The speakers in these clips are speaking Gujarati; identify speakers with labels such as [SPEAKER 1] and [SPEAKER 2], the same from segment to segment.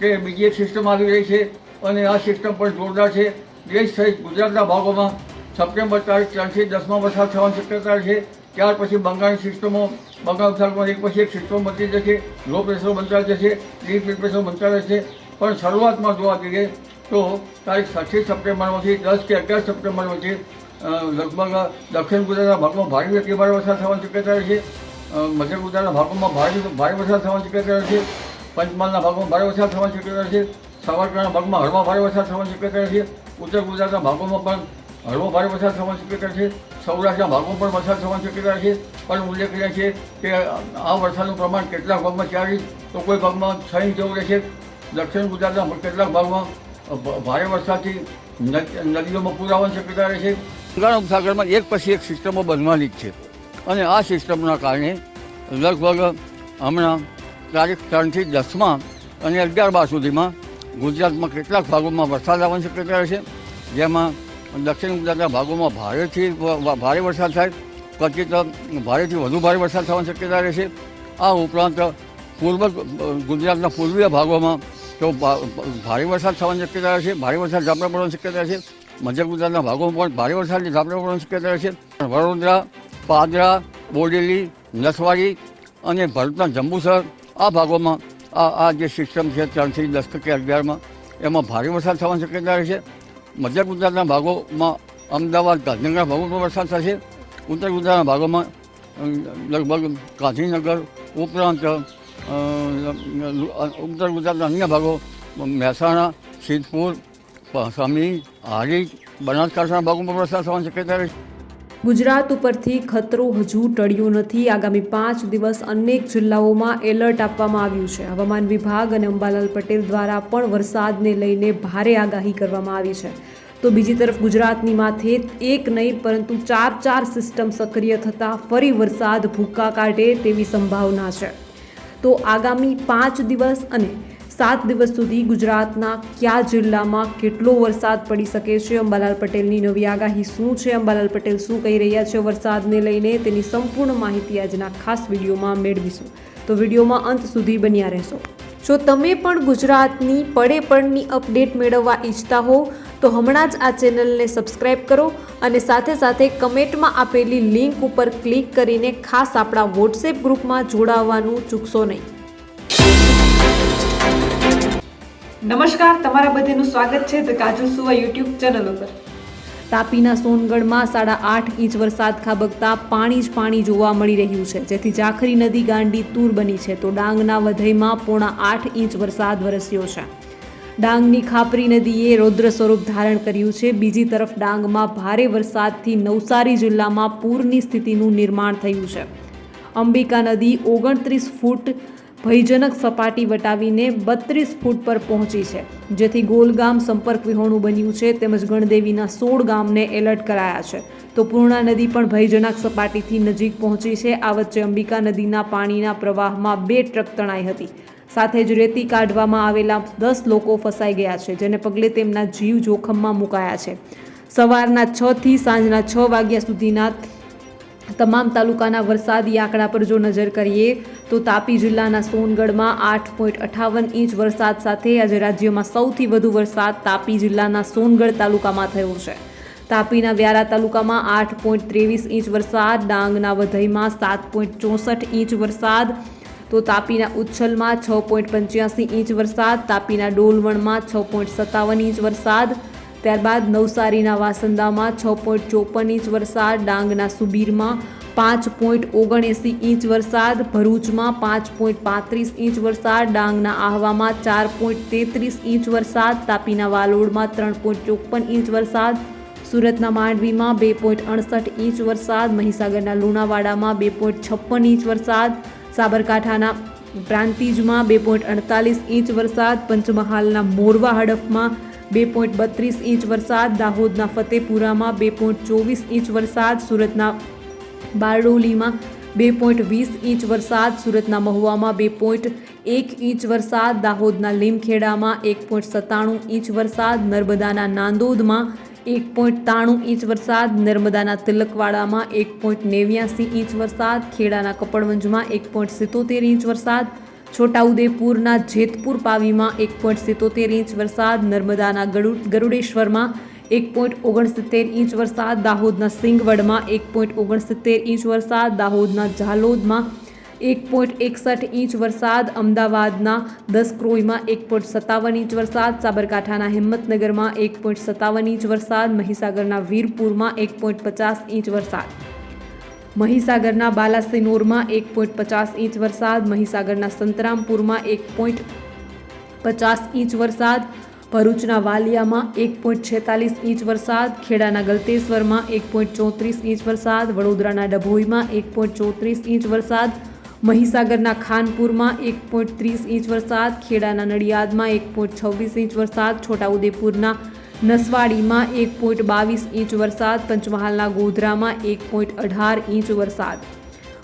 [SPEAKER 1] કે બીજી એક સિસ્ટમ આવી રહી છે અને આ સિસ્ટમ પણ જોરદાર છે. દેશ સહિત ગુજરાતના ભાગોમાં સપ્ટેમ્બર તારીખ ત્રણથી દસમાં વરસાદ થવાની શક્યતા છે. ત્યાર પછી બંગાળની સિસ્ટમો બંગાળ વિસ્તારમાં એક પછી એક સિસ્ટમ બનતી જશે. લો પ્રેશર બનતા જશે ડીપ પ્રેશર બનતા રહેશે પણ શરૂઆતમાં જોવા જઈએ તો તારીખ છઠ્ઠી સપ્ટેમ્બરમાંથી દસ કે અગિયાર સપ્ટેમ્બર વચ્ચે લગભગ દક્ષિણ ગુજરાતના ભાગમાં ભારે વ્યક્તિ ભારે વરસાદ થવાની શક્યતા રહેશે મધ્ય ગુજરાતના ભાગોમાં ભારે ભારે વરસાદ થવાની શક્યતા રહેશે પંચમહાલના ભાગમાં ભારે વરસાદ થવાની શક્યતા છે. સાવરકરના ભાગમાં હળવા ભારે વરસાદ થવાની શક્યતા રહેશે ઉત્તર ગુજરાતના ભાગોમાં પણ હળવો ભારે વરસાદ થવાની શક્યતા છે. સૌરાષ્ટ્રના ભાગોમાં પણ વરસાદ થવાની શક્યતા છે. પણ ઉલ્લેખનીય છે કે આ વરસાદનું પ્રમાણ કેટલાક ભાગમાં ચાર ઇંચ તો કોઈ ભાગમાં છ ઇંચ જેવું રહેશે. દક્ષિણ ગુજરાતના કેટલાક ભાગમાં ભારે વરસાદથી નદીઓમાં પૂર આવવાની શક્યતા રહેશે. બંગાળ ઉપસાગરમાં એક પછી એક સિસ્ટમો બનવાની જ છે. અને આ સિસ્ટમના કારણે લગભગ હમણાં તારીખ ત્રણથી દસમાં અને અગિયાર બાર સુધીમાં ગુજરાતમાં કેટલાક ભાગોમાં વરસાદ આવવાની શક્યતા રહેશે. જેમાં દક્ષિણ ગુજરાતના ભાગોમાં ભારેથી ભારે વરસાદ થાય. ક્વચિત ભારેથી વધુ ભારે વરસાદ થવાની શક્યતા રહેશે. આ ઉપરાંત પૂર્વ ગુજરાતના પૂર્વીય ભાગોમાં તો ભારે વરસાદ થવાની શક્યતા રહેશે. ભારે વરસાદ ઝાપટા પડવાની શક્યતા રહેશે. મધ્ય ગુજરાતના ભાગોમાં પણ ભારે વરસાદની ઝાપટા પડવાની શક્યતા રહેશે. વડોદરા, પાદરા, બોડેલી, નસવાડી અને ભરૂચના જંબુસર આ ભાગોમાં આ આ જે સિસ્ટમ છે, ત્રણથી દસ કે અગિયારમાં, એમાં ભારે વરસાદ થવાની શક્યતા રહેશે મધ્ય ગુજરાતના ભાગોમાં અમદાવાદ, ગાંધીનગરના ભાગોમાં વરસાદ થશે. ઉત્તર ગુજરાતના ભાગોમાં લગભગ ગાંધીનગર ઉપરાંત ઉત્તર ગુજરાતના અન્ય ભાગો, મહેસાણા, સિદ્ધપુર સમી હારી બનાસકાંઠાના ભાગોમાં વરસાદ થવાની શક્યતા રહેશે
[SPEAKER 2] ગુજરાત ઉપરથી ખતરો હજુ ટળ્યો નથી. આગામી પાંચ દિવસ અનેક જિલ્લાઓમાં એલર્ટ આપવામાં આવ્યું છે. હવામાન વિભાગ અને અંબાલાલ પટેલ દ્વારા પણ વરસાદને લઈને ભારે આગાહી કરવામાં આવી છે. તો બીજી તરફ ગુજરાતની માથે એક નહીં, પરંતુ ચાર ચાર સિસ્ટમ સક્રિય થતાં ફરી વરસાદ ભૂક્કા કાઢે તેવી સંભાવના છે. તો આગામી પાંચ દિવસ અને સાત દિવસ સુધી ગુજરાતના કયા જિલ્લામાં કેટલો વરસાદ પડી શકે છે? અંબાલાલ પટેલની નવી આગાહી શું છે? અંબાલાલ પટેલ શું કહી રહ્યા છે વરસાદને લઈને? તેની સંપૂર્ણ માહિતી આજના ખાસ વિડીયોમાં મેળવીશું. તો વિડીયોમાં અંત સુધી બન્યા રહેશો. જો તમે પણ ગુજરાતની પડે પડની અપડેટ મેળવવા ઈચ્છતા હો, તો હમણાં જ આ ચેનલને સબસ્ક્રાઇબ કરો અને સાથે સાથે કમેન્ટમાં આપેલી લિંક ઉપર ક્લિક કરીને ખાસ આપણા વોટ્સએપ ગ્રુપમાં જોડાવવાનું ચૂકશો નહીં. નમસ્કાર, તમારા બધાનું સ્વાગત છે ધ કાજલ સુવા યુટ્યુબ ચેનલ ઉપર. તાપીના સોનગઢમાં સાડા આઠ ઇંચ વરસાદ ખાબકતા પાણી જ પાણી જોવા મળી રહ્યું છે. જેથી જાખરી નદી ગાંડી તૂર બની છે તો ડાંગના વધઈમાં પોણા આઠ ઇંચ વરસાદ વરસ્યો છે. ડાંગની ખાપરી નદીએ રૌદ્ર સ્વરૂપ ધારણ કર્યું છે. બીજી તરફ ડાંગમાં ભારે વરસાદથી નવસારી જિલ્લામાં પૂરની સ્થિતિનું નિર્માણ થયું છે. અંબિકા નદી ઓગણત્રીસ ફૂટ ભયજનક સપાટી વટાવીને બત્રીસ ફૂટ પર પહોંચી છે, જેથી ગોલગામ સંપર્ક વિહોણું બન્યું છે તેમજ ગણદેવીના સોળ ગામને એલર્ટ કરાયા છે. તો પૂર્ણા નદી પણ ભયજનક સપાટીથી નજીક પહોંચી છે. આ વચ્ચે અંબિકા નદીના પાણીના પ્રવાહમાં બે ટ્રક તણાઈ હતી. સાથે જ રેતી કાઢવામાં આવેલા દસ લોકો ફસાઈ ગયા છે, જેને પગલે તેમના જીવ જોખમમાં મુકાયા છે. સવારના છથી સાંજના છ વાગ્યા સુધીના તમામ તાલુકાના વરસાદી આંકડા પર જો નજર કરીએ તો તાપી જિલ્લાના સોનગઢમાં આઠ પોઈન્ટ અઠાવન ઇંચ વરસાદ સાથે આજે રાજ્યમાં સૌથી વધુ વરસાદ તાપી જિલ્લાના સોનગઢ તાલુકામાં થયો છે. તાપીના વ્યારા તાલુકામાં આઠ પોઈન્ટ ત્રેવીસ ઇંચ વરસાદ, ડાંગના વધઈમાં સાત પોઈન્ટ ચોસઠ ઇંચ વરસાદ, તો તાપીના ઉચ્છલમાં છ પોઈન્ટ પંચ્યાસી ઇંચ વરસાદ, તાપીના ડોલવણમાં છ પોઈન્ટ સત્તાવન ઇંચ વરસાદ ત્યારબાદ નવસારીના વાસંદામાં છ પોઈન્ટ ચોપન ઇંચ વરસાદ, ડાંગના સુબીરમાં પાંચ પોઈન્ટ ઓગણએંસી ઇંચ વરસાદ, ભરૂચમાં પાંચ પોઈન્ટ પાંત્રીસ ઇંચ વરસાદ, ડાંગના આહવામાં ચાર પોઈન્ટ તેત્રીસ ઇંચ વરસાદ, તાપીના વાલોડમાં ત્રણ પોઈન્ટ ચોપન ઇંચ વરસાદ, સુરતના માંડવીમાં બે પોઈન્ટ અડસઠ ઇંચ વરસાદ, મહીસાગરના લુણાવાડામાં બે પોઈન્ટ છપ્પન ઇંચ વરસાદ, સાબરકાંઠાના પ્રાંતિજમાં બે પોઈન્ટ અડતાલીસ ઇંચ વરસાદ, પંચમહાલના મોરવા હડફમાં બે પોઈન્ટ બત્રીસ ઇંચ વરસાદ, દાહોદના ફતેપુરામાં બે પોઈન્ટ ચોવીસ ઇંચ વરસાદ, સુરતના બારડોલીમાં બે પોઈન્ટ વીસ ઇંચ વરસાદ, સુરતના મહુવામાં બે પોઈન્ટ એક ઇંચ વરસાદ, દાહોદના લીમખેડામાં એક પોઈન્ટ સત્તાણું ઇંચ વરસાદ, નર્મદાના નાંદોદમાં એક પોઈન્ટ ત્રાણું ઇંચ વરસાદ, નર્મદાના તિલકવાડામાં એક પોઈન્ટ નેવ્યાસી ઇંચ વરસાદ, ખેડાના કપડવંજમાં એક પોઈન્ટ સિત્તોતેર ઇંચ વરસાદ છોટાઉદેપુરના જેતપુર પાવીમાં એક પોઈન્ટ સિત્તોતેર ઇંચ વરસાદ, નર્મદાના ગરુ, ગરુડેશ્વરમાં એક પોઈન્ટ ઓગણસિત્તેર ઇંચ વરસાદ, દાહોદના સિંગવડમાં એક પોઈન્ટ ઓગણસિત્તેર ઇંચ વરસાદ, દાહોદના ઝાલોદમાં એક પોઈન્ટ એકસઠ ઇંચ વરસાદ, અમદાવાદના દસક્રોઈમાં એક પોઈન્ટ સત્તાવન ઇંચ વરસાદ, સાબરકાંઠાના હિંમતનગરમાં એક પોઈન્ટ સત્તાવન ઇંચ વરસાદ, મહીસાગરના વીરપુરમાં એક પોઈન્ટ પચાસ ઇંચ વરસાદ. મહીસાગરના બાલાસિનોરમાં એક પોઈન્ટ પચાસ ઇંચ વરસાદ, મહીસાગરના સંતરામપુરમાં એક પોઈન્ટ પચાસ ઇંચ વરસાદ, ભરૂચના વાલિયામાં એક પોઈન્ટ છેતાલીસ ઇંચ વરસાદ, ખેડાના ગલતેશ્વરમાં એક પોઈન્ટ ચોત્રીસ ઇંચ વરસાદ, વડોદરાના ડભોઈમાં એક પોઈન્ટ ચોત્રીસ ઇંચ વરસાદ, મહીસાગરના ખાનપુરમાં એક પોઈન્ટ ત્રીસ ઇંચ વરસાદ, ખેડાના નડિયાદમાં એક પોઈન્ટ છવ્વીસ ઇંચ વરસાદ, છોટાઉદેપુરના નસવાડીમાં એક પોઈન્ટ બાવીસ ઇંચ વરસાદ, પંચમહાલના ગોધરામાં એક પોઈન્ટ અઢાર ઇંચ વરસાદ.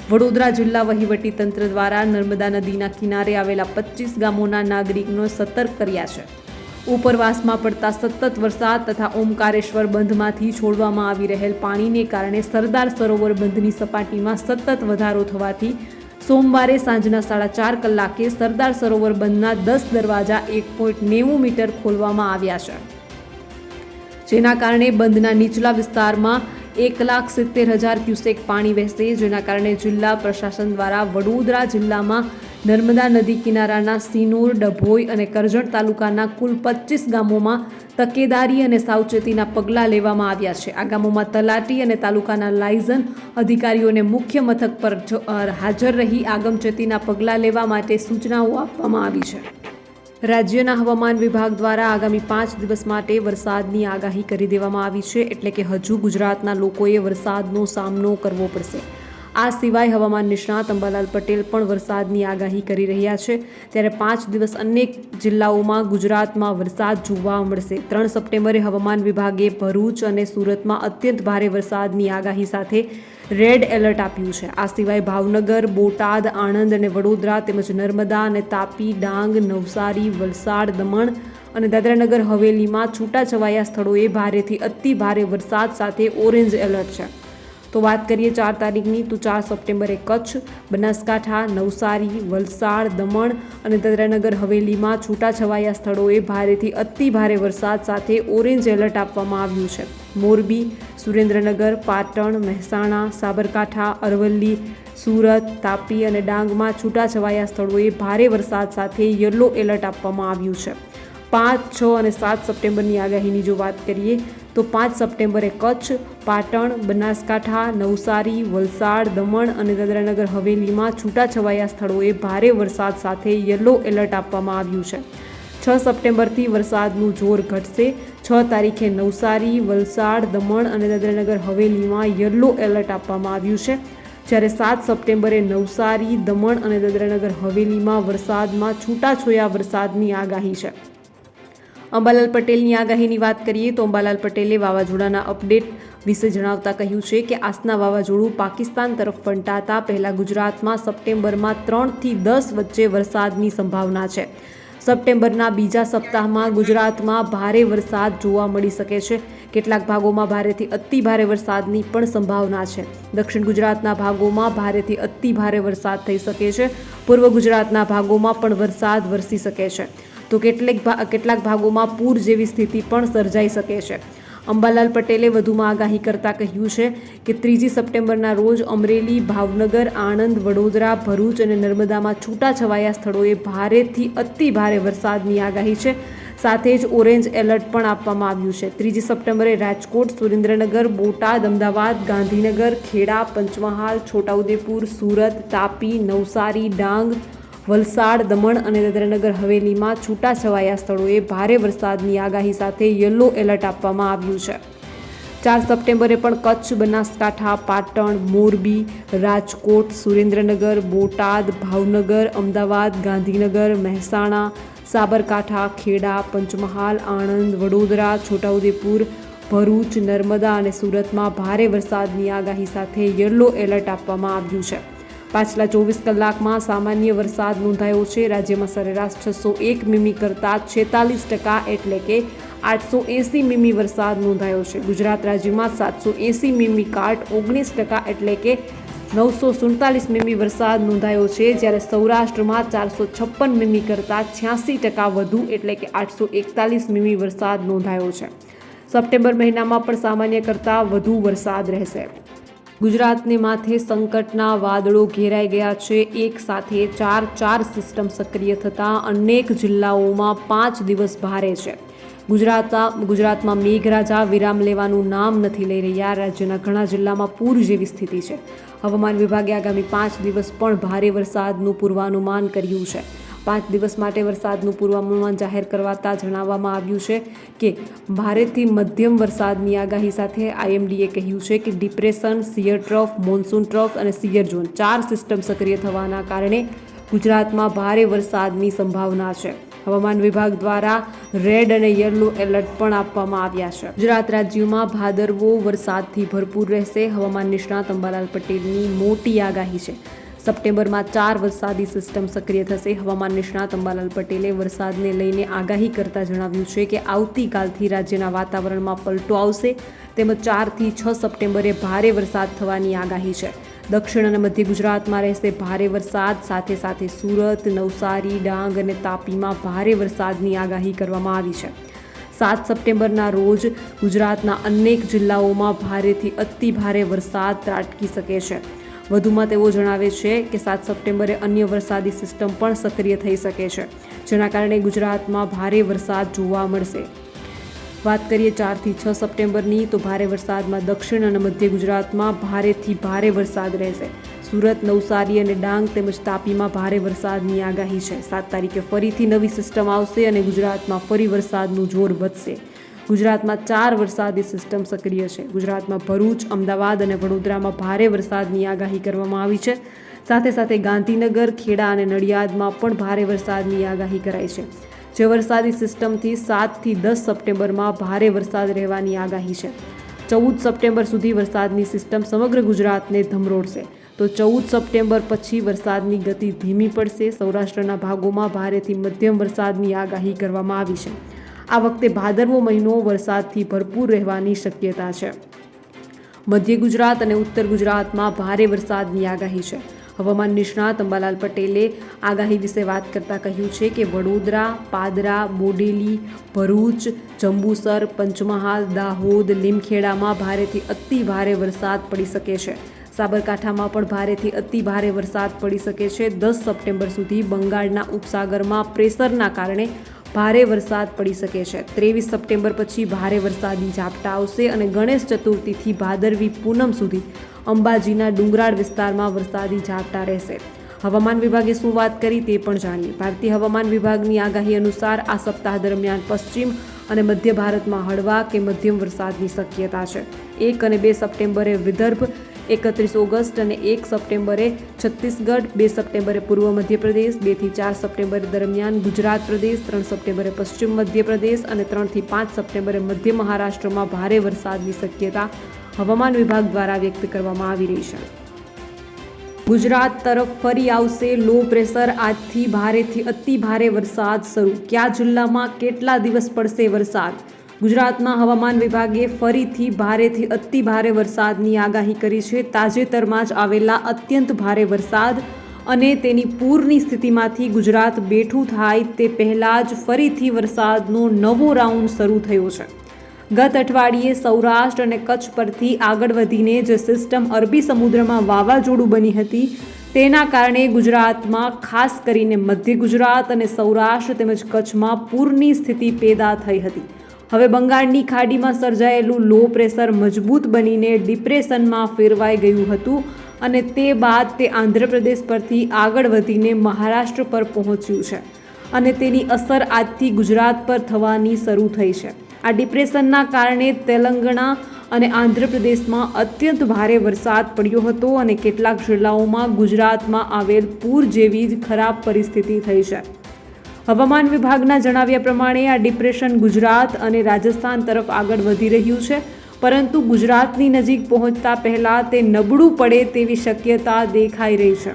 [SPEAKER 2] વડોદરા જિલ્લા વહીવટી તંત્ર દ્વારા નર્મદા નદીના કિનારે આવેલા પચીસ ગામોના નાગરિકનો સતર્ક કર્યા છે. ઉપરવાસમાં પડતા સતત વરસાદ તથા ઓમકારેશ્વર બંધમાંથી છોડવામાં આવી રહેલ પાણીને કારણે સરદાર સરોવર બંધની સપાટીમાં સતત વધારો થવાથી સોમવારે સાંજના સાડા ચાર કલાકે સરદાર સરોવર બંધના દસ દરવાજા એક પોઈન્ટ નેવું મીટર ખોલવામાં આવ્યા છે. જેના કારણે બંધના નીચલા વિસ્તારમાં એક લાખ સિત્તેર હજાર ક્યુસેક પાણી વહેશે. જેના કારણે જિલ્લા પ્રશાસન દ્વારા વડોદરા જિલ્લામાં નર્મદા નદી કિનારાના સિનોર, ડભોઈ અને કરજણ તાલુકાના કુલ પચીસ ગામોમાં તકેદારી અને સાવચેતીના પગલાં લેવામાં આવ્યા છે. આ ગામોમાં તલાટી અને તાલુકાના લાયઝન અધિકારીઓને મુખ્ય મથક પર હાજર રહી આગમચેતીના પગલાં લેવા માટે સૂચનાઓ આપવામાં આવી છે. રાજ્યના હવામાન વિભાગ દ્વારા આગામી પાંચ દિવસ માટે વરસાદની આગાહી કરી દેવામાં આવી છે, એટલે કે હજુ ગુજરાતના લોકોએ વરસાદનો સામનો કરવો પડશે. આ સિવાય હવામાન નિષ્ણાત અંબાલાલ પટેલ પણ વરસાદની આગાહી કરી રહ્યા છે. ત્યારે પાંચ દિવસ અનેક જિલ્લાઓમાં ગુજરાતમાં વરસાદ જોવા મળશે. ત્રણ સપ્ટેમ્બરે હવામાન વિભાગે ભરૂચ અને સુરતમાં અત્યંત ભારે વરસાદની આગાહી સાથે રેડ એલર્ટ આપ્યું છે. આ સિવાય ભાવનગર, બોટાદ, આણંદ અને વડોદરા તેમજ નર્મદા અને તાપી, ડાંગ, નવસારી, વલસાડ, દમણ અને દાદરાનગર હવેલીમાં છૂટાછવાયા સ્થળોએ ભારેથી અતિ ભારે વરસાદ સાથે ઓરેન્જ એલર્ટ છે. તો વાત કરીએ ચાર તારીખની, તો ચાર સપ્ટેમ્બરે કચ્છ, બનાસકાંઠા, નવસારી, વલસાડ, દમણ અને દાદરાનગર હવેલીમાં છૂટાછવાયા સ્થળોએ ભારેથી અતિ ભારે વરસાદ સાથે ઓરેન્જ એલર્ટ આપવામાં આવ્યું છે. મોરબી, સુરેન્દ્રનગર, પાટણ, મહેસાણા, સાબરકાંઠા, અરવલ્લી, સુરત, તાપી અને ડાંગમાં છૂટાછવાયા સ્થળોએ ભારે વરસાદ સાથે યલો એલર્ટ આપવામાં આવ્યું છે. પાંચ, છ અને સાત સપ્ટેમ્બરની આગાહીની જો વાત કરીએ તો પાંચ સપ્ટેમ્બરે કચ્છ, પાટણ, બનાસકાંઠા, નવસારી, વલસાડ, દમણ અને દાદરાનગર હવેલીમાં છૂટાછવાયા સ્થળોએ ભારે વરસાદ સાથે યલો એલર્ટ આપવામાં આવ્યું છે. છ સપ્ટેમ્બરથી વરસાદનું જોર ઘટશે. છ તારીખે નવસારી, વલસાડ, દમણ અને દાદરાનગર હવેલીમાં યલો એલર્ટ આપવામાં આવ્યું છે. જ્યારે સાત સપ્ટેમ્બરે નવસારી, દમણ અને દાદરાનગર હવેલીમાં વરસાદમાં છૂટાછોયા વરસાદની આગાહી છે. અંબાલાલ પટેલની આગાહીની વાત કરીએ તો અંબાલાલ પટેલે વાવાઝોડાના અપડેટ વિશે જણાવતા કહ્યું છે કે આસના વાવાઝોડું પાકિસ્તાન તરફ ફંટાતા પહેલાં ગુજરાતમાં સપ્ટેમ્બરમાં ત્રણથી દસ વચ્ચે વરસાદની સંભાવના છે. સપ્ટેમ્બરના બીજા સપ્તાહમાં ગુજરાતમાં ભારે વરસાદ જોવા મળી શકે છે. કેટલાક ભાગોમાં ભારેથી અતિ ભારે વરસાદની પણ સંભાવના છે. દક્ષિણ ગુજરાતના ભાગોમાં ભારેથી અતિ ભારે વરસાદ થઈ શકે છે. પૂર્વ ગુજરાતના ભાગોમાં પણ વરસાદ વરસી શકે છે. તો કેટલેક કેટલાક ભાગોમાં પૂર જેવી સ્થિતિ પણ સર્જાઈ શકે છે. અંબાલાલ પટેલે વધુમાં આગાહી કરતાં કહ્યું છે કે ત્રીજી સપ્ટેમ્બરના રોજ અમરેલી, ભાવનગર, આણંદ, વડોદરા, ભરૂચ અને નર્મદામાં છૂટાછવાયા સ્થળોએ ભારેથી અતિ ભારે વરસાદની આગાહી છે. સાથે જ ઓરેન્જ એલર્ટ પણ આપવામાં આવ્યું છે. ત્રીજી સપ્ટેમ્બરે રાજકોટ, સુરેન્દ્રનગર, બોટાદ, અમદાવાદ, ગાંધીનગર, ખેડા, પંચમહાલ, છોટાઉદેપુર, સુરત, તાપી, નવસારી, ડાંગ વલસાડ, દમણ અને દાદરાનગર હવેલીમાં છૂટાછવાયા સ્થળોએ ભારે વરસાદની આગાહી સાથે યલો એલર્ટ આપવામાં આવ્યું છે. ચાર સપ્ટેમ્બરે પણ કચ્છ, બનાસકાંઠા, પાટણ, મોરબી, રાજકોટ, સુરેન્દ્રનગર, બોટાદ, ભાવનગર, અમદાવાદ, ગાંધીનગર, મહેસાણા, સાબરકાંઠા, ખેડા, પંચમહાલ, આણંદ, વડોદરા, છોટાઉદેપુર, ભરૂચ, નર્મદા અને સુરતમાં ભારે વરસાદની આગાહી સાથે યલો એલર્ટ આપવામાં આવ્યું છે. પાછલા ચોવીસ કલાકમાં સામાન્ય વરસાદ નોંધાયો છે. રાજ્યમાં સરેરાશ છસો એક મીમી કરતાં છેતાલીસ ટકા એટલે કે આઠસો એંસી મીમી વરસાદ નોંધાયો છે. ગુજરાત રાજ્યમાં સાતસો એંસી મીમી કાટ, ઓગણીસ ટકા એટલે કે નવસો સુડતાલીસ મીમી વરસાદ નોંધાયો છે. જ્યારે સૌરાષ્ટ્રમાં ચારસો છપ્પન મીમી કરતાં છ્યાસી ટકા વધુ એટલે કે આઠસો એકતાલીસ મીમી વરસાદ નોંધાયો છે. સપ્ટેમ્બર મહિનામાં પણ સામાન્ય કરતાં વધુ વરસાદ રહેશે. ગુજરાતને માથે સંકટના વાદળો ઘેરાઈ ગયા છે. એક સાથે ચાર ચાર સિસ્ટમ સક્રિય થતાં અનેક જિલ્લાઓમાં પાંચ દિવસ ભારે છે. ગુજરાતમાં ગુજરાતમાં મેઘરાજા વિરામ લેવાનું નામ નથી લઈ રહ્યા. રાજ્યના ઘણા જિલ્લામાં પૂર જેવી સ્થિતિ છે. હવામાન વિભાગે આગામી પાંચ દિવસ પણ ભારે વરસાદનું પૂર્વાનુમાન કર્યું છે. પાંચ દિવસ માટે વરસાદનું પૂર્વાનુમાન જાહેર કરવાતા જણાવવામાં આવ્યું છે કે ભારેથી મધ્યમ વરસાદની આગાહી સાથે આઈએમડીએ કહ્યું છે કે depression, shear trough, monsoon trough અને સિયર ઝોન ચાર સિસ્ટમ સક્રિય થવાના કારણે ગુજરાતમાં ભારે વરસાદની સંભાવના છે. હવામાન વિભાગ દ્વારા રેડ અને યલો એલર્ટ પણ આપવામાં આવ્યા છે. ગુજરાત રાજ્યમાં ભાદરવો વરસાદથી ભરપૂર રહેશે. હવામાન નિષ્ણાત અંબાલાલ પટેલની મોટી આગાહી છે. સપ્ટેમ્બરમાં ચાર વરસાદી સિસ્ટમ સક્રિય થશે. હવામાન નિષ્ણાત અંબાલાલ પટેલે વરસાદને લઈને આગાહી કરતા જણાવ્યું છે કે આવતીકાલથી રાજ્યના વાતાવરણમાં પલટો આવશે. તેમજ ચારથી છ સપ્ટેમ્બરે ભારે વરસાદ થવાની આગાહી છે. દક્ષિણ અને મધ્ય ગુજરાતમાં રહેશે ભારે વરસાદ. સાથે સાથે સુરત, નવસારી, ડાંગ અને તાપીમાં ભારે વરસાદની આગાહી કરવામાં આવી છે. સાત સપ્ટેમ્બરના રોજ ગુજરાતના અનેક જિલ્લાઓમાં ભારેથી અતિ ભારે વરસાદ ત્રાટકી શકે છે. વધુમાં તેઓ જણાવે છે કે સાત સપ્ટેમ્બરે અન્ય વરસાદી સિસ્ટમ પણ સક્રિય થઈ શકે છે, જેના કારણે ગુજરાતમાં ભારે વરસાદ જોવા મળશે. વાત કરીએ ચારથી છ સપ્ટેમ્બરની, તો ભારે વરસાદમાં દક્ષિણ અને મધ્ય ગુજરાતમાં ભારેથી ભારે વરસાદ રહેશે. સુરત, નવસારી અને ડાંગ તેમજ તાપીમાં ભારે વરસાદની આગાહી છે. સાત તારીખે ફરીથી નવી સિસ્ટમ આવશે અને ગુજરાતમાં ફરી વરસાદનું જોર વધશે. ગુજરાતમાં ચાર વરસાદી સિસ્ટમ સક્રિય છે. ગુજરાતમાં ભરૂચ, અમદાવાદ અને વડોદરામાં ભારે વરસાદની આગાહી કરવામાં આવી છે. સાથે સાથે ગાંધીનગર, ખેડા અને નડિયાદમાં પણ ભારે વરસાદની આગાહી કરાઈ છે. જે વરસાદી સિસ્ટમથી સાતથી દસ સપ્ટેમ્બરમાં ભારે વરસાદ રહેવાની આગાહી છે. ચૌદ સપ્ટેમ્બર સુધી વરસાદની સિસ્ટમ સમગ્ર ગુજરાતને ધમરોડશે. તો ચૌદ સપ્ટેમ્બર પછી વરસાદની ગતિ ધીમી પડશે. સૌરાષ્ટ્રના ભાગોમાં ભારેથી મધ્યમ વરસાદની આગાહી કરવામાં આવી છે. આ વખતે ભાદરવો મહિનો વરસાદથી ભરપૂર રહેવાની શક્યતા છે. મધ્ય ગુજરાત અને ઉત્તર ગુજરાતમાં ભારે વરસાદની આગાહી છે. હવામાન નિષ્ણાત અંબાલાલ પટેલે આગાહી વિશે વાત કરતાં કહ્યું છે કે વડોદરા, પાદરા, બોડેલી, ભરૂચ, જંબુસર, પંચમહાલ, દાહોદ, લીમખેડામાં ભારેથી અતિ ભારે વરસાદ પડી શકે છે. સાબરકાંઠામાં પણ ભારેથી અતિ ભારે વરસાદ પડી શકે છે. દસ સપ્ટેમ્બર સુધી બંગાળના ઉપસાગરમાં પ્રેશરના કારણે ભારે વરસાદ પડી શકે છે. ત્રેવીસ સપ્ટેમ્બર પછી ભારે વરસાદી ઝાપટા આવશે અને ગણેશ ચતુર્થીથી ભાદરવી પૂનમ સુધી અંબાજીના ડુંગરાળ વિસ્તારમાં વરસાદી ઝાપટા રહેશે. હવામાન વિભાગે શું વાત કરી તે પણ જાણીએ. ભારતીય હવામાન વિભાગની આગાહી અનુસાર આ સપ્તાહ દરમિયાન પશ્ચિમ અને મધ્ય ભારતમાં હળવા કે મધ્યમ વરસાદની શક્યતા છે. એક અને બે સપ્ટેમ્બરે વિદર્ભ એકત્રીસ ઓગસ્ટ અને એક સપ્ટેમ્બરે છત્તીસગઢ, બે સપ્ટેમ્બરે પૂર્વ મધ્યપ્રદેશ બેથી ચાર સપ્ટેમ્બર દરમિયાન ગુજરાત પ્રદેશ, ત્રણ સપ્ટેમ્બરે પશ્ચિમ મધ્યપ્રદેશ અને ત્રણથી પાંચ સપ્ટેમ્બરે મધ્ય મહારાષ્ટ્રમાં ભારે વરસાદની શક્યતા હવામાન વિભાગ દ્વારા વ્યક્ત કરવામાં આવી રહી છે. ગુજરાત તરફ ફરી આવશે લો પ્રેશર આજથી ભારેથી અતિ ભારે વરસાદ શરૂ. કયા જિલ્લામાં કેટલા દિવસ પડશે વરસાદ? ગુજરાતમાં હવામાન વિભાગે ફરીથી ભારેથી અતિ ભારે વરસાદની આગાહી કરી છે. તાજેતરમાં જ આવેલા અત્યંત ભારે વરસાદ અને તેની પૂરની સ્થિતિમાંથી ગુજરાત બેઠું થાય તે પહેલાં જ ફરીથી વરસાદનો નવો રાઉન્ડ શરૂ થયો છે. ગત અઠવાડિયે સૌરાષ્ટ્ર અને કચ્છ પરથી આગળ વધીને જે સિસ્ટમ અરબી સમુદ્રમાં વાવાઝોડું બની હતી તેના કારણે ગુજરાતમાં, ખાસ કરીને મધ્ય ગુજરાત અને સૌરાષ્ટ્ર તેમજ કચ્છમાં પૂરની સ્થિતિ પેદા થઈ હતી. હવે બંગાળની ખાડીમાં સર્જાયેલું લો પ્રેશર મજબૂત બનીને ડિપ્રેશનમાં ફેરવાઈ ગયું હતું અને તે બાદ તે આંધ્રપ્રદેશ પરથી આગળ વધીને મહારાષ્ટ્ર પર પહોંચ્યું છે અને તેની અસર આજથી ગુજરાત પર થવાની શરૂ થઈ છે. આ ડિપ્રેશનના કારણે તેલંગણા અને આંધ્રપ્રદેશમાં અત્યંત ભારે વરસાદ પડ્યો હતો અને કેટલાક જિલ્લાઓમાં ગુજરાતમાં આવેલ પૂર જેવી જ ખરાબ પરિસ્થિતિ થઈ છે. હવામાન વિભાગના જણાવ્યા પ્રમાણે આ ડિપ્રેશન ગુજરાત અને રાજસ્થાન તરફ આગળ વધી રહ્યું છે. પરંતુ ગુજરાતની નજીક પહોંચતા પહેલાં તે નબળું પડે તેવી શક્યતા દેખાઈ રહી છે.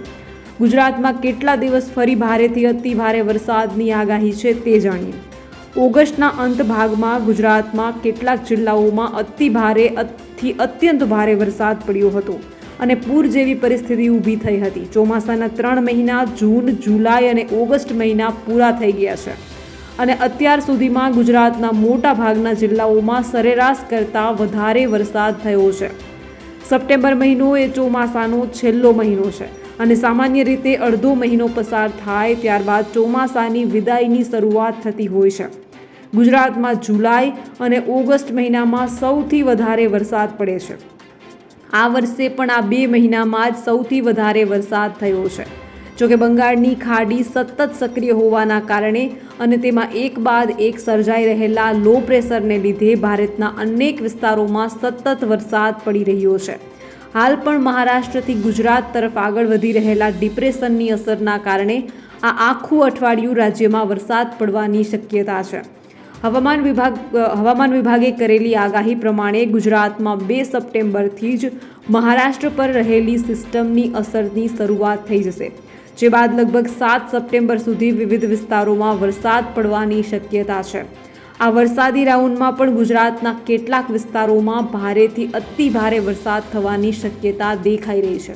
[SPEAKER 2] ગુજરાતમાં કેટલા દિવસ ફરી ભારેથી અતિ ભારે વરસાદની આગાહી છે તે જાણીએ. ઓગસ્ટના અંત ભાગમાં ગુજરાતમાં કેટલાક જિલ્લાઓમાં અતિ ભારે અતિ અત્યંત ભારે વરસાદ પડ્યો હતો. અને પૂર જેવી પરિસ્થિતિ ઊભી થઈ હતી. ચોમાસાના ત્રણ મહિના, જૂન, જુલાઈ અને ઓગસ્ટ મહિના પૂરા થઈ ગયા છે. અને અત્યાર સુધીમાં ગુજરાતના મોટા ભાગના જિલ્લાઓમાં સરેરાશ કરતાં વધારે વરસાદ થયો છે. સપ્ટેમ્બર મહિનો એ ચોમાસાનો છેલ્લો મહિનો છે અને સામાન્ય રીતે અડધો મહિનો પસાર થાય ત્યારબાદ ચોમાસાની વિદાયની શરૂઆત થતી હોય છે. ગુજરાતમાં જુલાઈ અને ઓગસ્ટ મહિનામાં સૌથી વધારે વરસાદ પડે છે. આ વર્ષે પણ આ બે મહિનામાં જ સૌથી વધારે વરસાદ થયો છે. જોકે બંગાળની ખાડી સતત સક્રિય હોવાના કારણે અને તેમાં એક બાદ એક સર્જાઈ રહેલા લો પ્રેશરને લીધે ભારતના અનેક વિસ્તારોમાં સતત વરસાદ પડી રહ્યો છે. હાલ પણ મહારાષ્ટ્રથી ગુજરાત તરફ આગળ વધી રહેલા ડિપ્રેશનની અસરના કારણે આ આખું અઠવાડિયું રાજ્યમાં વરસાદ પડવાની શક્યતા છે. હવામાન વિભાગ હવામાન વિભાગે કરેલી આગાહી પ્રમાણે ગુજરાતમાં બે સપ્ટેમ્બરથી જ મહારાષ્ટ્ર પર રહેલી સિસ્ટમની અસરની શરૂઆત થઈ જશે, જે બાદ લગભગ સાત સપ્ટેમ્બર સુધી વિવિધ વિસ્તારોમાં વરસાદ પડવાની શક્યતા છે. આ વરસાદી રાઉન્ડમાં પણ ગુજરાતના કેટલાક વિસ્તારોમાં ભારેથી અતિ ભારે વરસાદ થવાની શક્યતા દેખાઈ રહી છે.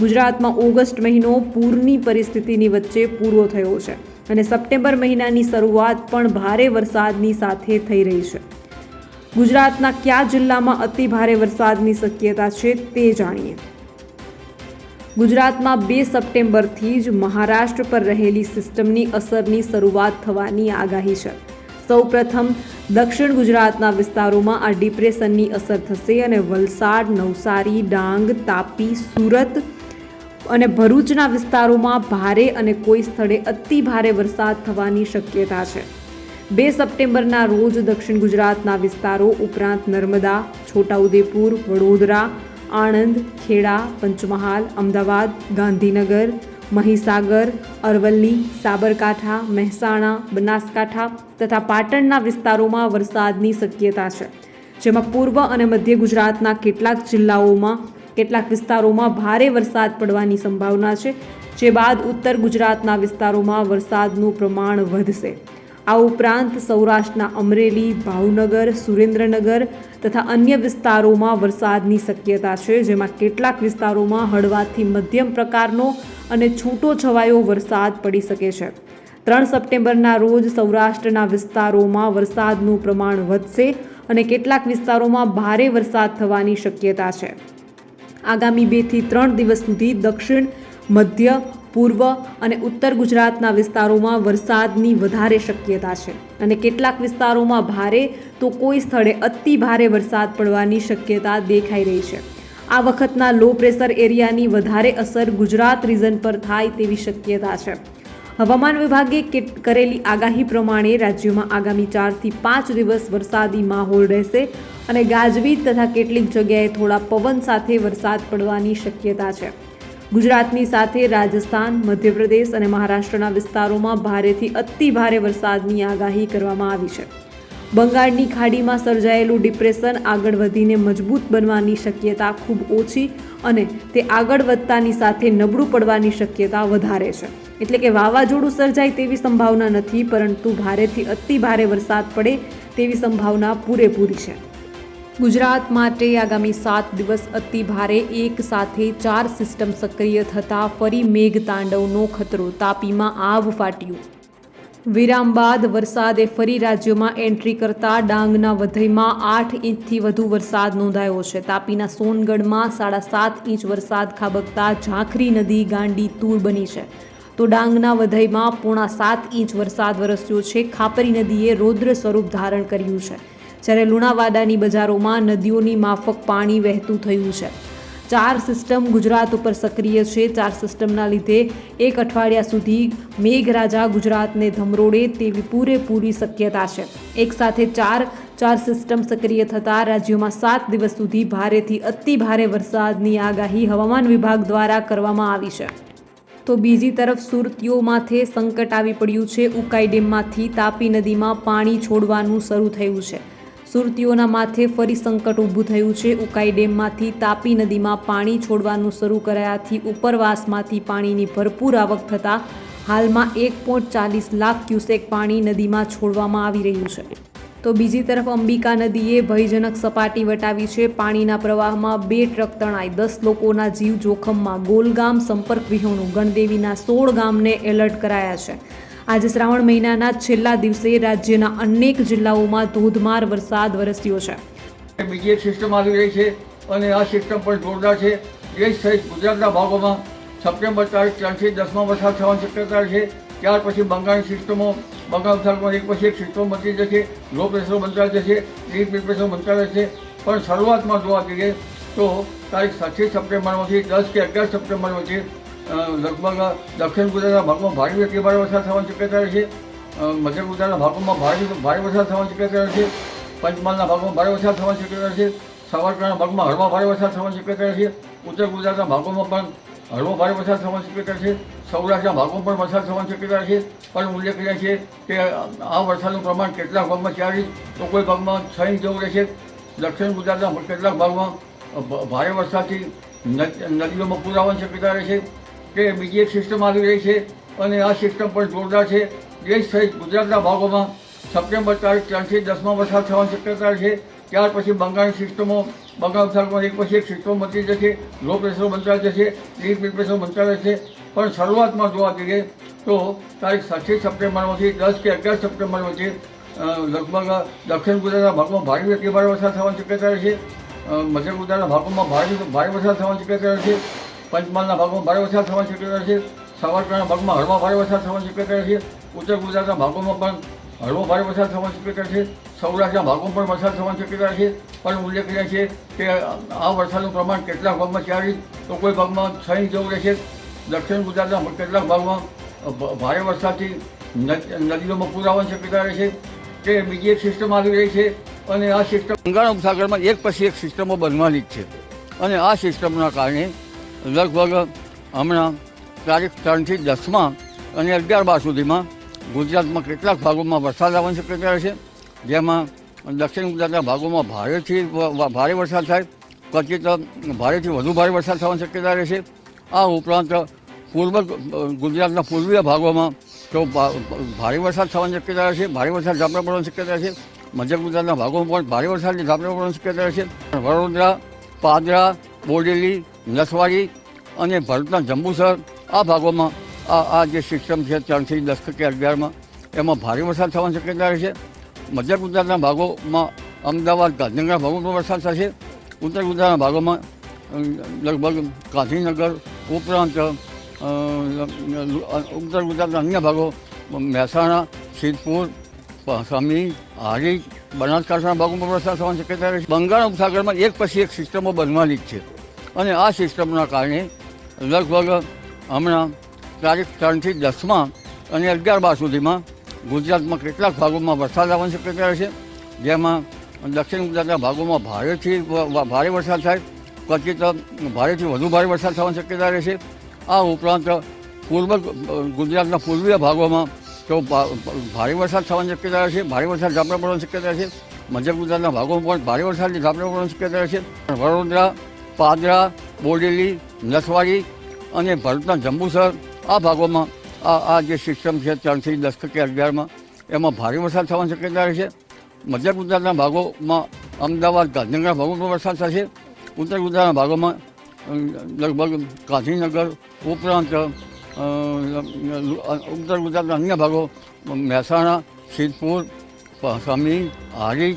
[SPEAKER 2] ગુજરાતમાં ઓગસ્ટ મહિનો પૂરની પરિસ્થિતિની વચ્ચે પૂરો થયો છે. અને સપ્ટેમ્બર મહિનાની શરૂઆત પણ ભારે વરસાદની સાથે થઈ રહી છે. ગુજરાતના કયા જિલ્લામાં અતિ ભારે વરસાદની શક્યતા છે તે જાણીએ. ગુજરાતમાં બે સપ્ટેમ્બરથી જ મહારાષ્ટ્ર પર રહેલી સિસ્ટમની અસરની શરૂઆત થવાની આગાહી છે. સૌપ્રથમ, દક્ષિણ ગુજરાતના વિસ્તારોમાં આ ડિપ્રેશનની અસર થશે અને વલસાડ, નવસારી, ડાંગ, તાપી, સુરત અને ભરૂચના વિસ્તારોમાં ભારે અને કોઈ સ્થળે અતિ ભારે વરસાદ થવાની શક્યતા છે. બે સપ્ટેમ્બરના રોજ દક્ષિણ ગુજરાતના વિસ્તારો ઉપરાંત નર્મદા, છોટાઉદેપુર, વડોદરા, આણંદ, ખેડા, પંચમહાલ, અમદાવાદ, ગાંધીનગર, મહીસાગર, અરવલ્લી, સાબરકાંઠા, મહેસાણા, બનાસકાંઠા તથા પાટણના વિસ્તારોમાં વરસાદની શક્યતા છે. જેમાં પૂર્વ અને મધ્ય ગુજરાતના કેટલાક જિલ્લાઓમાં કેટલાક વિસ્તારોમાં ભારે વરસાદ પડવાની સંભાવના છે, જે બાદ ઉત્તર ગુજરાતના વિસ્તારોમાં વરસાદનું પ્રમાણ વધશે. આ ઉપરાંત સૌરાષ્ટ્રના અમરેલી, ભાવનગર, સુરેન્દ્રનગર તથા અન્ય વિસ્તારોમાં વરસાદની શક્યતા છે, જેમાં કેટલાક વિસ્તારોમાં હળવાથી મધ્યમ પ્રકારનો અને છૂટો છવાયો વરસાદ પડી શકે છે. ત્રણ સપ્ટેમ્બરના રોજ સૌરાષ્ટ્રના વિસ્તારોમાં વરસાદનું પ્રમાણ વધશે અને કેટલાક વિસ્તારોમાં ભારે વરસાદ થવાની શક્યતા છે. આગામી બેથી ત્રણ દિવસ સુધી દક્ષિણ, મધ્ય, પૂર્વ અને ઉત્તર ગુજરાતના વિસ્તારોમાં વરસાદની વધારે શક્યતા છે. અને કેટલાક વિસ્તારોમાં ભારે તો કોઈ સ્થળે અતિ ભારે વરસાદ પડવાની શક્યતા દેખાઈ રહી છે. આ વખતના લો પ્રેશર એરિયાની વધારે અસર ગુજરાત રીજન પર થાય તેવી શક્યતા છે. હવામાન વિભાગે કરેલી આગાહી પ્રમાણે રાજ્યમાં આગામી ચારથી પાંચ દિવસ વરસાદી માહોલ રહેશે અને ગાજવીજ તથા કેટલીક જગ્યાએ થોડા પવન સાથે વરસાદ પડવાની શક્યતા છે. ગુજરાતની સાથે રાજસ્થાન, મધ્યપ્રદેશ અને મહારાષ્ટ્રના વિસ્તારોમાં ભારેથી અતિ ભારે વરસાદની આગાહી કરવામાં આવી છે. બંગાળની ખાડીમાં સર્જાયેલું ડિપ્રેશન આગળ વધીને મજબૂત બનવાની શક્યતા ખૂબ ઓછી અને તે આગળ વધતાની સાથે નબળું પડવાની શક્યતા વધારે છે. એટલે કે વાવાઝોડું સર્જાય તેવી સંભાવના નથી, પરંતુ ભારેથી અતિ ભારે વરસાદ પડે તેવી સંભાવના પૂરેપૂરી છે. ગુજરાત માટે આગામી સાત દિવસ અતિ ભારે, એક સાથે ચાર સિસ્ટમ સક્રિય થતાં ફરી મેઘ તાંડવનો ખતરો, તાપીમાં આવ ફાટ્યું. વિરામ બાદ વરસાદે ફરી રાજ્યમાં એન્ટ્રી કરતા ડાંગના વધઈમાં આઠ ઇંચથી વધુ વરસાદ નોંધાયો છે. તાપીના સોનગઢમાં સાડા સાત ઇંચ વરસાદ ખાબકતા ઝાંખરી નદી ગાંડી તૂર બની છે. તો ડાંગના વધઈમાં પોણા સાત ઇંચ વરસાદ વરસ્યો છે. ખાપરી નદીએ રૌદ્ર સ્વરૂપ ધારણ કર્યું છે. જ્યારે લુણાવાડાની બજારોમાં નદીઓની માફક પાણી વહેતું થયું છે. ચાર સિસ્ટમ ગુજરાત ઉપર સક્રિય છે. ચાર સિસ્ટમના લીધે એક અઠવાડિયા સુધી મેઘરાજા ગુજરાતને ધમરોડે તેવી પૂરેપૂરી શક્યતા છે. એક સાથે ચાર ચાર સિસ્ટમ સક્રિય થતાં રાજ્યમાં સાત દિવસ સુધી ભારેથી અતિ ભારે વરસાદની આગાહી હવામાન વિભાગ દ્વારા કરવામાં આવી છે. તો બીજી તરફ સુરતીઓ માથે સંકટ આવી પડ્યું છે. ઉકાઈ ડેમમાંથી તાપી નદીમાં પાણી છોડવાનું શરૂ થયું છે. સુરતીઓના માથે ફરી સંકટ ઊભું થયું છે. ઉકાઈ ડેમમાંથી તાપી નદીમાં પાણી છોડવાનું શરૂ કરાયાથી ઉપરવાસમાંથી પાણીની ભરપૂર આવક થતાં હાલમાં એક ચાલીસ લાખ ક્યુસેક પાણી નદીમાં છોડવામાં આવી રહ્યું છે. તો બીજી તરફ અંબિકા નદીએ ભયજનક સપાટી વટાવી છે. પાણીના પ્રવાહમાં બે ટ્રક તણાઈ. દસ લોકોના જીવ જોખમમાં ગોલગામ સંપર્ક વિહોણું. ગણદેવીના સોળ ગામને એલર્ટ કરાયા છે. આજે શ્રાવણ મહિનાના છેલ્લા દિવસે રાજ્યના અનેક જિલ્લાઓમાં ધોધમાર વરસાદ વરસ્યો છે.
[SPEAKER 1] બીજી એક સિસ્ટમ આવી રહી છે અને આ સિસ્ટમ પણ જોરદાર છે. દેશ સહિત ગુજરાતના ભાગોમાં સપ્ટેમ્બર તારીખ ત્રણથી દસમાં વરસાદ થવાની શક્યતા છે. ત્યાર પછી બંગાળની સિસ્ટમો બંગાળ વિસ્તારમાં એક પછી એક સિસ્ટમ બનતી જશે લો પ્રેશર બનતા જશે ડીપ પ્રેશર બનતા જશે. પણ શરૂઆતમાં જોવા જઈએ તો તારીખ સાતથી સપ્ટેમ્બરમાંથી દસ કે અગિયાર સપ્ટેમ્બર વચ્ચે લગભગ દક્ષિણ ગુજરાતના ભાગમાં ભારે વ્યક્તિ ભારે વરસાદ થવાની શક્યતા અ, મધ્ય ગુજરાતના ભાગોમાં ભારે ભારે વરસાદ થવાની શક્યતા રહેશે પંચમહાલના ભાગમાં ભારે વરસાદ થવાની શક્યતા રહેશે સાવરકરના ભાગમાં હળવા ભારે વરસાદ થવાની શક્યતા રહેશે ઉત્તર ગુજરાતના ભાગોમાં પણ હળવો ભારે વરસાદ થવાની શક્યતા છે. સૌરાષ્ટ્રના ભાગોમાં પણ વરસાદ થવાની શક્યતા છે. પણ ઉલ્લેખનીય છે કે આ વરસાદનું પ્રમાણ કેટલાક ભાગમાં ચાર ઇંચ તો કોઈ ભાગમાં છ ઇંચ જેવું રહેશે. દક્ષિણ ગુજરાતના કેટલાક ભાગમાં ભારે વરસાદથી નદીઓમાં પૂર આવવાની શક્યતા રહેશે. કે બીજી એક સિસ્ટમ આવી રહી છે અને આ સિસ્ટમ પણ જોરદાર છે. દેશ સહિત ગુજરાતના ભાગોમાં સપ્ટેમ્બર તારીખ ત્રણથી દસમાં વરસાદ થવાની શક્યતા છે. ત્યાર પછી બંગાળની સિસ્ટમો બંગાળ વિસ્તારમાં એક પછી એક સિસ્ટમ બનતી જશે લો પ્રેશર બનતા જશે ડીપ પ્રેશર બનતા જશે પણ શરૂઆતમાં જોવા જઈએ તો તારીખ સાતથી સપ્ટેમ્બરમાંથી દસ કે અગિયાર સપ્ટેમ્બર વચ્ચે લગભગ દક્ષિણ ગુજરાતના ભાગમાં ભારે વ્યક્તિ ભારે વરસાદ થવાની શક્યતા છે. મધ્ય ગુજરાતના ભાગોમાં ભારે ભારે વરસાદ થવાની શક્યતા રહેશે પંચમહાલના ભાગમાં ભારે વરસાદ થવાની શક્યતા રહેશે સૌરાષ્ટ્રના ભાગમાં હળવા ભારે વરસાદ થવાની શક્યતા રહેશે ઉત્તર ગુજરાતના ભાગોમાં પણ હળવો ભારે વરસાદ થવાની શક્યતા છે. સૌરાષ્ટ્રના ભાગોમાં પણ વરસાદ થવાની શક્યતા છે. પણ ઉલ્લેખનીય છે કે આ વરસાદનું પ્રમાણ કેટલાક ભાગમાં ચાર ઇંચ તો કોઈ ભાગમાં છ ઇંચ જેવું રહેશે. દક્ષિણ ગુજરાતના કેટલાક ભાગમાં ભારે વરસાદથી નદ- નદીઓમાં પૂર આવવાની શક્યતા રહેશે કે બીજી એક સિસ્ટમ આવી રહી છે અને આ સિસ્ટમ બંગાળ ઉપસાગરમાં એક પછી એક સિસ્ટમો બનવાની જ છે. અને આ સિસ્ટમના કારણે લગભગ હમણાં તારીખ ત્રણથી દસમાં અને અગિયાર બાર સુધીમાં ગુજરાતમાં કેટલાક ભાગોમાં વરસાદ આવવાની શક્યતા રહેશે જેમાં દક્ષિણ ગુજરાતના ભાગોમાં ભારેથી ભારે વરસાદ થાય કચિત ભારેથી વધુ ભારે વરસાદ થવાની શક્યતા રહેશે આ ઉપરાંત પૂર્વ ગુજરાતના પૂર્વીય ભાગોમાં તો ભારે વરસાદ થવાની શક્યતા રહેશે ભારે વરસાદ ઝાપડા પડવાની શક્યતા છે. મધ્ય ગુજરાતના ભાગોમાં પણ ભારે વરસાદની ઝાપડા પડવાની શક્યતા રહેશે વડોદરા, પાદરા, બોડેલી નસવાડી અને ભરૂચના જંબુસર, આ ભાગોમાં આ આ જે સિસ્ટમ છે ત્રણથી દસ કે અગિયારમાં, એમાં ભારે વરસાદ થવાની શક્યતા રહેશે મધ્ય ગુજરાતના ભાગોમાં અમદાવાદ, ગાંધીનગરના ભાગોમાં વરસાદ થશે. ઉત્તર ગુજરાતના ભાગોમાં લગભગ ગાંધીનગર, ઉપરાંત ઉત્તર ગુજરાતના અન્ય ભાગો, મહેસાણા, સિદ્ધપુર, સમી હારી બનાસકાંઠાના ભાગોમાં વરસાદ થવાની શક્યતા રહેશે બંગાળ ઉપસાગરમાં એક પછી એક સિસ્ટમો બનવાની જ છે. અને આ સિસ્ટમના કારણે લગભગ હમણાં તારીખ ત્રણથી દસમાં અને અગિયાર બાર સુધીમાં ગુજરાતમાં કેટલાક ભાગોમાં વરસાદ આવવાની શક્યતા રહેશે. જેમાં દક્ષિણ ગુજરાતના ભાગોમાં ભારેથી ભારે વરસાદ થાય કચિત ભારેથી વધુ ભારે વરસાદ થવાની શક્યતા રહેશે. આ ઉપરાંત પૂર્વ ગુજરાતના પૂર્વીય ભાગોમાં તો ભારે વરસાદ થવાની શક્યતા રહેશે, ભારે વરસાદ ઝાપડા પડવાની શક્યતા છે મધ્ય ગુજરાતના ભાગોમાં પણ ભારે વરસાદની ઝાપડા પડવાની શક્યતા રહેશે. વડોદરા પાદરા, બોડેલી નસવાડી અને ભરૂચના જંબુસર આ ભાગોમાં આ આ જે સિસ્ટમ છે ત્રણથી દસ કે અગિયારમાં, એમાં ભારે વરસાદ થવાની શક્યતા રહેશે મધ્ય ગુજરાતના ભાગોમાં અમદાવાદ, ગાંધીનગરના ભાગોમાં વરસાદ થશે. ઉત્તર ગુજરાતના ભાગોમાં લગભગ ગાંધીનગર, ઉપરાંત ઉત્તર ગુજરાતના અન્ય ભાગો, મહેસાણા, સિદ્ધપુર સમી હારીજ